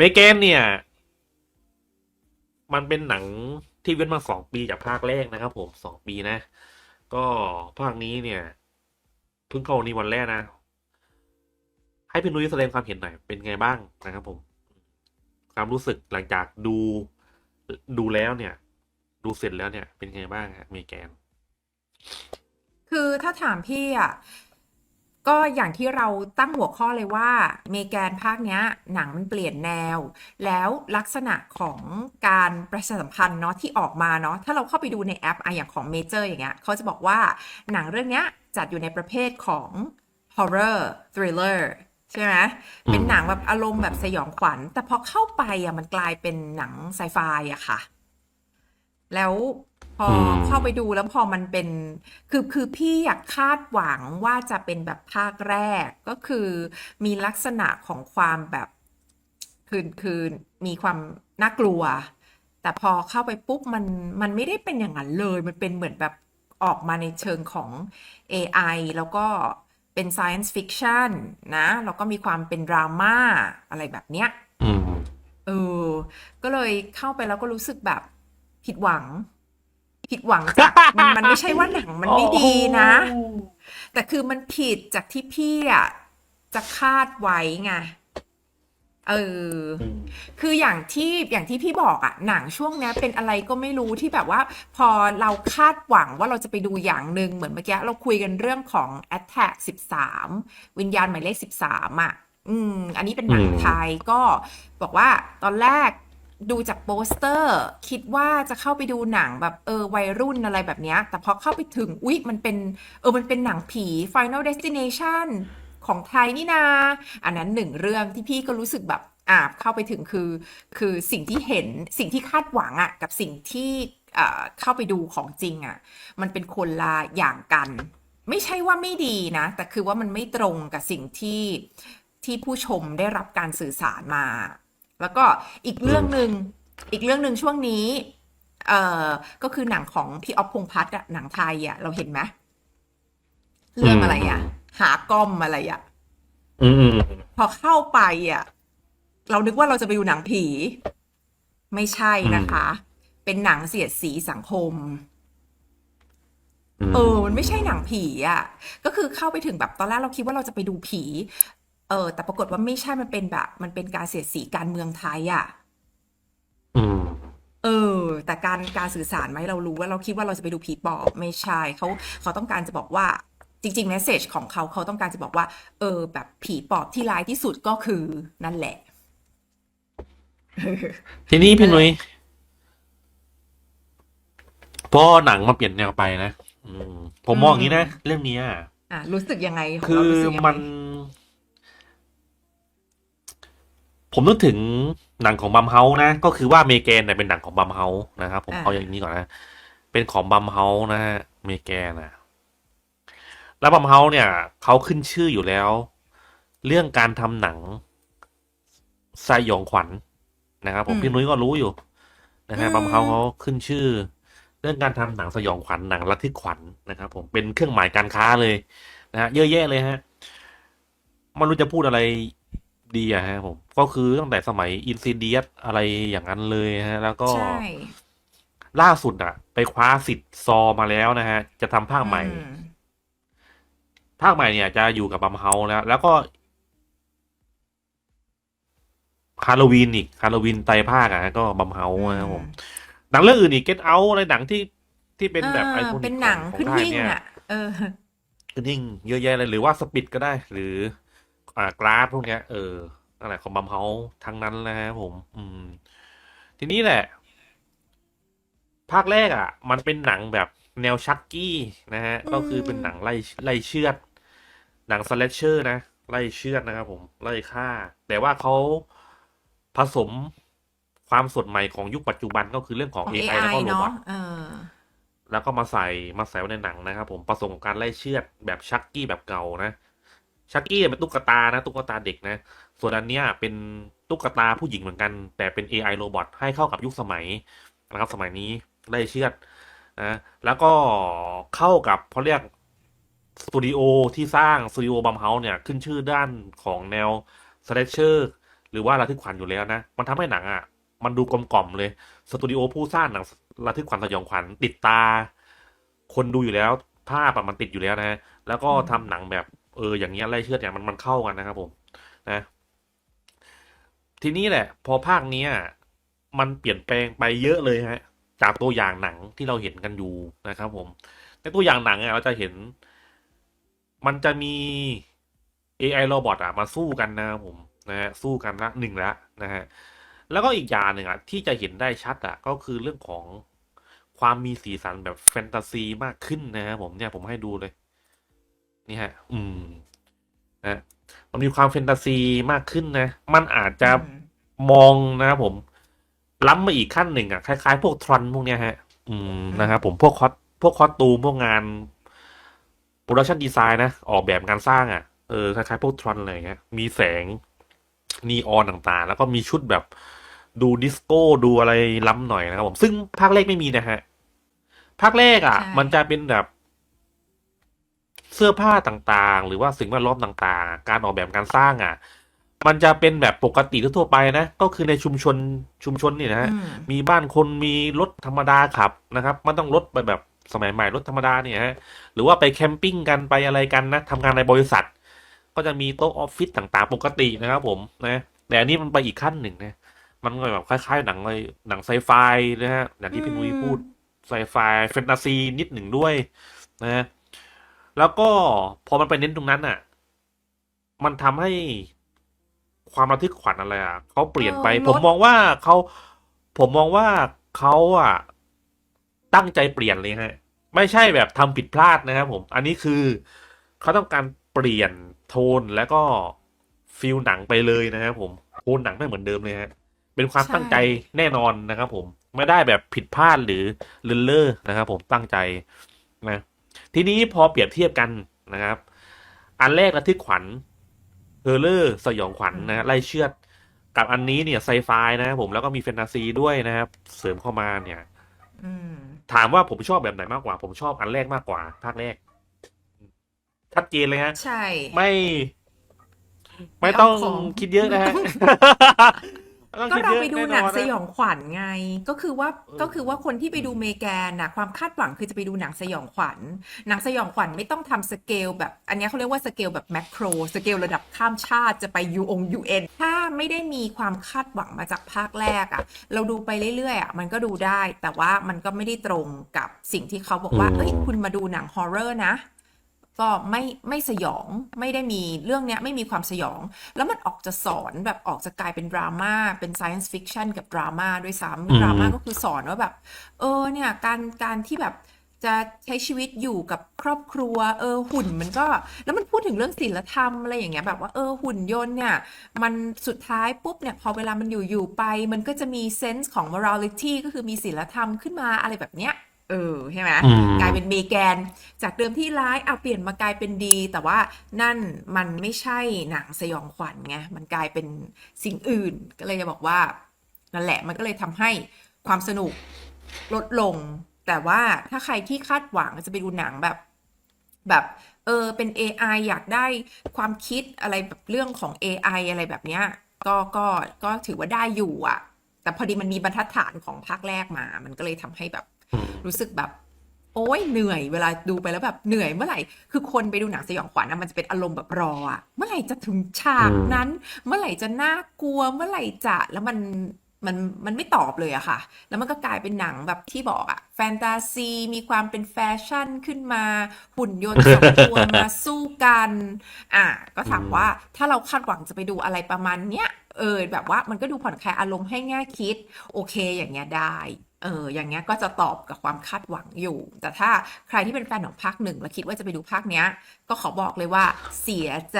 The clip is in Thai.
เมแกนเนี่ย มันเป็นหนังที่เว้นมาสองปีจากภาคแรกนะครับ ผมสองปีนะ ก็ภาคนี้เนี่ยเพิ่งเข้าวันนี้วันแรกนะ ให้พี่นุ้ยแสดงความเห็นหน่อยเป็นไงบ้างนะครับ ผม ความรู้สึกหลังจากดูดูแล้วเนี่ย ดูเสร็จแล้วเนี่ยเป็นไงบ้างฮะเมแกน คือถ้าถามพี่อะ ก็อย่างที่เราตั้งหัวข้อเลยว่าเมแกนภาคเนี้ยหนังมันเปลี่ยนแนว แล้วลักษณะของการประชาสัมพันธ์เนาะที่ออกมาเนาะถ้าเราเข้าไปดูในแอปอะอย่างของเมเจอร์อย่างเงี้ยเขาจะบอกว่าหนังเรื่องเนี้ยจัดอยู่ในประเภทของ horror thriller ใช่ไหมเป็นหนังแบบอารมณ์แบบสยองขวัญ แต่พอเข้าไปอะมันกลายเป็นหนังไซไฟอะค่ะ แล้ว พออืมเข้าไปดูแล้วพอมันเป็น คือคือพี่อยากคาดหวังว่าจะเป็นแบบภาคแรกก็คือมีลักษณะของความแบบคือคือมีความน่ากลัว แต่พอเข้าไปปุ๊บมันมันไม่ได้เป็นอย่างนั้นเลย มันเป็นเหมือนแบบออกมาในเชิงของ AI แล้วก็เป็น science fiction นะ แล้วก็มีความเป็นดราม่าอะไรแบบเนี้ยอืมเออ ก็เลยเข้าไปแล้วก็รู้สึกแบบผิดหวัง ผิดหวังจากมันมันไม่ใช่ว่าหนังมันไม่ดีนะ แต่คือมันผิดจากที่พี่อะจะคาดไว้ไงเออ คืออย่างที่อย่างที่พี่บอกอะหนังช่วงเนี้ยเป็นอะไรก็ไม่รู้ที่แบบว่า พอเราคาดหวังว่าเราจะไปดูอย่างหนึ่งเหมือนเมื่อกี้เราคุยกันเรื่องของ Attack 13 วิญญาณหมายเลข 13อะอืม อันนี้เป็นหนังอืมไทยก็บอกว่าตอนแรก ดูจากโปสเตอร์ คิดว่าจะเข้าไปดูหนังแบบเออวัยรุ่นอะไรแบบเนี้ย แต่พอเข้าไปถึงอุ๊ยมันเป็นเออมันเป็นหนังผี Final Destination ของไทยนี่นา อันนั้นหนึ่งเรื่องที่พี่ก็รู้สึกแบบอ่าเข้าไปถึงคือ คือสิ่งที่เห็นสิ่งที่คาดหวังอะ่ะกับสิ่งที่เอ่อเข้าไปดูของจริงอะ่ะ มันเป็นคนละอย่างกัน ไม่ใช่ว่าไม่ดีนะ แต่คือว่ามันไม่ตรงกับสิ่งที่ที่ผู้ชมได้รับการสื่อสารมา แล้วก็อีกเรื่องหนึ่งอีกเรื่องหนึ่งช่วงนี้ เอ่อก็คือหนังของพี่อ๊อฟพงษ์พัฒน์อะหนังไทยอะเราเห็นไหมเรื่องอะไรอะหากล้อมอะไรอะอืมอืมพอเข้าไปอะเรานึกว่าเราจะไปดูหนังผี ไม่ใช่นะคะ เป็นหนังเสียดสีสังคมอืมเออ มันไม่ใช่หนังผีอะ ก็คือเข้าไปถึงแบบตอนแรกเราคิดว่าเราจะไปดูผี เออ แต่ปรากฏว่าไม่ใช่มันเป็นแบบ มันเป็นการเสียดสีการเมืองไทยอะอืมเออ แต่การการสื่อสารมาให้เรารู้ว่าเราคิดว่าเราจะไปดูผีปอบไม่ใช่เขาเขาต้องการจะบอกว่า จริงๆแมสเซจของเขาเขาต้องการจะบอกว่า เออ แบบผีปอบที่ร้ายที่สุดก็คือนั่นแหละ ทีนี้พี่นั่นแหละนุ้ยพอหนังมาเปลี่ยนแนวไปนะอืมผมมองอย่างนี้นะเรื่องเนี้ยอะรู้สึกยังไงของคืเราอรู้สึกยังไงมัน ผมนึกถึงหนังของบัมเฮานะ ก็คือว่าเมแกนเนี่ยเป็นหนังของบัมเฮานะครับผมอ่าเอาอย่างนี้ก่อนนะ เป็นของบัมเฮานะฮะเมแกนนะแล้วบัมเฮาเนี่ยเขาขึ้นชื่ออยู่แล้ว เรื่องการทำหนังสยองขวัญนะครับ ผมพี่นุ้ยก็รู้อยู่นะฮะบัมเฮาเขาขึ้นชื่อ เรื่องการทำหนังสยองขวัญหนังระทึกขวัญนะครับ ผมเป็นเครื่องหมายการค้าเลยนะฮะเยอะแยะเลยฮะไม่รู้จะพูดอะไร ดีอะฮะผมก็คือตั้งแต่สมัยอินซิเดียสอะไรอย่างนั้นเลยฮะ แล้วก็ ใช่ล่าสุดอะไปคว้าสิทธิ์ซอมาแล้วนะฮะ จะทำภาคใหม่ อืมภาคใหม่เนี่ยจะอยู่กับบัมเฮาแล้ว แล้วก็ฮาโลวีนอีกฮาโลวีนไตรภาคอะฮะก็บัมเฮานะครับผม หนังเรื่องอื่นอีกเก็ตเอาอะไรหนังที่ที่เป็นแบบไอเออคอนิกเป็นหนังของขึ้นของไทยวิ่งเนี่ยอะ เออ ขึ้นหิ่งเยอะแยะเลยหรือว่าสปิดก็ได้ หรือ อ่ากราฟพวกเนี้ยเออนั่นแหละของบัมเฮาทั้งนั้นนะฮะผม อืม ทีนี้แหละ ภาคแรกอะ มันเป็นหนังแบบแนวชักกี้นะฮะ ก็คือเป็นหนังไล่ไล่เชือด หนังสแลชเชอร์นะ ไล่เชือดนะครับผม ไล่ฆ่า แต่ว่าเขาผสมความสดใหม่ของยุคปัจจุบันก็คือเรื่องของของ AI แล้วก็ AI โรเนาะบอทเออแล้วก็มาใส่มาใส่ไว้ในหนังนะครับผมผสมกับการไล่เชือดแบบชักกี้แบบเก่านะ ชักกี้เป็นตุ๊กตานะตุ๊กตาเด็กนะ ส่วนอันเนี้ยเป็นตุ๊กตาผู้หญิงเหมือนกัน แต่เป็น AI โรบอทให้เข้ากับยุคสมัยนะครับ สมัยนี้ไล่เชือดนะแล้วก็เข้ากับเขาเรียกสตูดิโอที่สร้างสตูดิโอบัมเฮาเนี่ยขึ้นชื่อด้านของแนวสเลชเชอร์หรือว่าระทึกขวัญอยู่แล้วนะ มันทำให้หนังอะ มันดูกลมกล่อมเลย สตูดิโอผู้สร้างหนังระทึกขวัญสยองขวัญติดตา คนดูอยู่แล้ว ภาพอะมันติดอยู่แล้วนะ แล้วก็อืมทำหนังแบบ เอออย่างเงี้ยไล่เชือดเนี่ยมันมันเข้ากันนะครับผมนะทีนี้แหละ พอภาคเนี้ยมันเปลี่ยนแปลงไปเยอะเลยฮะจากตัวอย่างหนังที่เราเห็นกันอยู่นะครับผมในตัวอย่างหนังอะเราจะเห็น มันจะมี AI โรบอทอะมาสู้กันนะครับผมนะฮะสู้กันละหนึ่งละนะฮะแล้วก็อีกอย่างหนึ่งอะที่จะเห็นได้ชัดอะก็คือเรื่องของความมีสีสันแบบแฟนตาซีมากขึ้นนะครับผมเนี่ยผมให้ดูเลย นี่ฮะ อืมนะมันมีความแฟนตาซีมากขึ้นนะ มันอาจจะอืมมองนะครับผม ล้ำมาอีกขั้นหนึ่งอะ คล้าย ๆ พวกทรอนพวกเนี้ยฮะ อืมนะครับผมพวกคอสพวกคอสตูมพวกงานโปรดักชันดีไซน์นะออกแบบการสร้างอะเออคล้ายๆพวกทรอนอะไรอย่างเงี้ยมีแสงนีออนต่างๆ แล้วก็มีชุดแบบดูดิสโก้ดูอะไรล้ำหน่อยนะครับผม ซึ่งภาคแรกไม่มีนะฮะ ภาคแรกอะใช่มันจะเป็นแบบ เสื้อผ้าต่างๆ หรือว่าสิ่งแวดล้อมต่างๆ การออกแบบการสร้างอะ มันจะเป็นแบบปกติทั่วๆไปนะ ก็คือในชุมชนชุมชนนี่นะฮะ อืม มีบ้านคนมีรถธรรมดาขับนะครับมันต้องรถไปแบบสมัยใหม่รถธรรมดาเนี่ยฮะ หรือว่าไปแคมปิ้งกันไปอะไรกันนะทำงานในบริษัท ก็จะมีโต๊ะออฟฟิศต่างๆ ปกตินะครับผมนะแต่อันนี้มันไปอีกขั้นหนึ่งนะมันก็แบบคล้ายๆ หนังเลยหนังไซไฟนะฮะอย่างที่พี่นุ้ยพูดไซไฟแฟนตาซีนิดหนึ่งด้วยนะ แล้วก็พอมันไปเน้นตรงนั้นอะ มันทำให้ความระทึกขวัญอะไรอะเขาเปลี่ยนไปเออผมลดมองว่าเขาผมมองว่าเขาอะ ตั้งใจเปลี่ยนเลยฮะ ไม่ใช่แบบทำผิดพลาดนะครับผม อันนี้คือเขาต้องการเปลี่ยนโทนแล้วก็ฟิลหนังไปเลยนะครับผมโทนหนังไม่เหมือนเดิมเลยฮะ เป็นความใช่ตั้งใจแน่นอนนะครับผม ไม่ได้แบบผิดพลาดหรือเลินเล่อนะครับผมตั้งใจนะ ทีนี้พอเปรียบเทียบกันนะครับ อันแรกระทึกขวัญเฮอร์เลอร์สยองขวัญนะฮะไล่เชือดกับอันนี้เนี่ยไซไฟนะครับผมแล้วก็มีแฟนตาซีด้วยนะครับ เสริมเข้ามาเนี่ยอืมถามว่าผมชอบแบบไหนมากกว่า ผมชอบอันแรกมากกว่า ภาคแรกชัดเจนเลยฮะ ใช่ ไม่ ไม่ไม่ต้องเอาของคิดเยอะนะฮะม่ต้อง ก็คิเรายอะไปดูแอหนังะสยองขวัญไง ก็คือว่าเออก็คือว่าคนที่ไปดูเมแกนนะความคาดหวังคือจะไปดูหนังสยองขวัญหนังสยองขวัญไม่ต้องทำสเกลแบบ อันเนี้ยเขาเรียกว่าสเกลแบบแมคโครสเกลระดับข้ามชาติจะไปยูองยูเอ็นถ้าไม่ได้มีความคาดหวังมาจากภาคแรกอะ่ะ เราดูไปเรื่อยๆอะ่ะมันก็ดูได้ แต่ว่ามันก็ไม่ได้ตรงกับสิ่งที่เขาบอกว่าอืมเอ้ยคุณมาดูหนังฮอร์เรอร์นะ ก็ไม่ไม่สยองไม่ได้มีเรื่องเนี้ยไม่มีความสยอง แล้วมันออกจะสอนแบบออกจะกลายเป็นดราม่าเป็น science fiction กับดราม่าด้วยซ้อืมำดราม่าก็คือสอนว่าแบบ เออเนี่ยการการที่แบบจะใช้ชีวิตอยู่กับครอบครัว เออหุ่นมันก็ แล้วมันพูดถึงเรื่องศีลธรรมอะไรอย่างเงี้ยแบบว่าเออหุ่นยนต์เนี่ย มันสุดท้ายปุ๊บเนี่ย พอเวลามันอยู่อยู่ไป มันก็จะมีเซนส์ของ morality ก็คือมีศีลธรรมขึ้นมาอะไรแบบเนี้ย เออใช่ไหมอืม กลายเป็นเมแกน จากเดิมที่ร้ายเอาเปลี่ยนมากลายเป็นดี แต่ว่านั่นมันไม่ใช่หนังสยองขวัญไงมันกลายเป็นสิ่งอื่น ก็เลยจะบอกว่า นั่นแหละมันก็เลยทำให้ความสนุกลดลง แต่ว่าถ้าใครที่คาดหวังจะไปดูหนังแบบ แบบเออเป็น AI อยากได้ความคิดอะไรแบบเรื่องของ AI อะไรแบบเนี้ย ก็ก็ก็ถือว่าได้อยู่อะ แต่พอดีมันมีบรรทัดฐานของภาคแรกมา มันก็เลยทำให้แบบอืม รู้สึกแบบ โอ้ยเหนื่อยเวลาดูไปแล้วแบบเหนื่อยเมื่อไหร่ คือคนไปดูหนังสยองขวัญนะมันจะเป็นอารมณ์แบบรออะเมื่อไหร่จะถึงฉากอืมนั้น เมื่อไหร่จะน่ากลัวเมื่อไหร่จะแล้วมันมันมันไม่ตอบเลยอะค่ะ แล้วมันก็กลายเป็นหนังแบบที่บอกอะแฟนตาซี มีความเป็นแฟชั่นขึ้นมา หุ่นยนต์สองตัวมาสู้กัน อะก็ถามว่าถ้าเราคาดหวังจะไปดูอะไรประมาณเนี้ย เออแบบว่ามันก็ดูผ่อนคลายอารมณ์ให้ง่ายคิด โอเคอย่างเงี้ยได้ เอออย่างเงี้ยก็จะตอบกับความคาดหวังอยู่ แต่ถ้าใครที่เป็นแฟนของภาคหนึ่งแล้วคิดว่าจะไปดูภาคเนี้ย ก็ขอบอกเลยว่าเสียใจ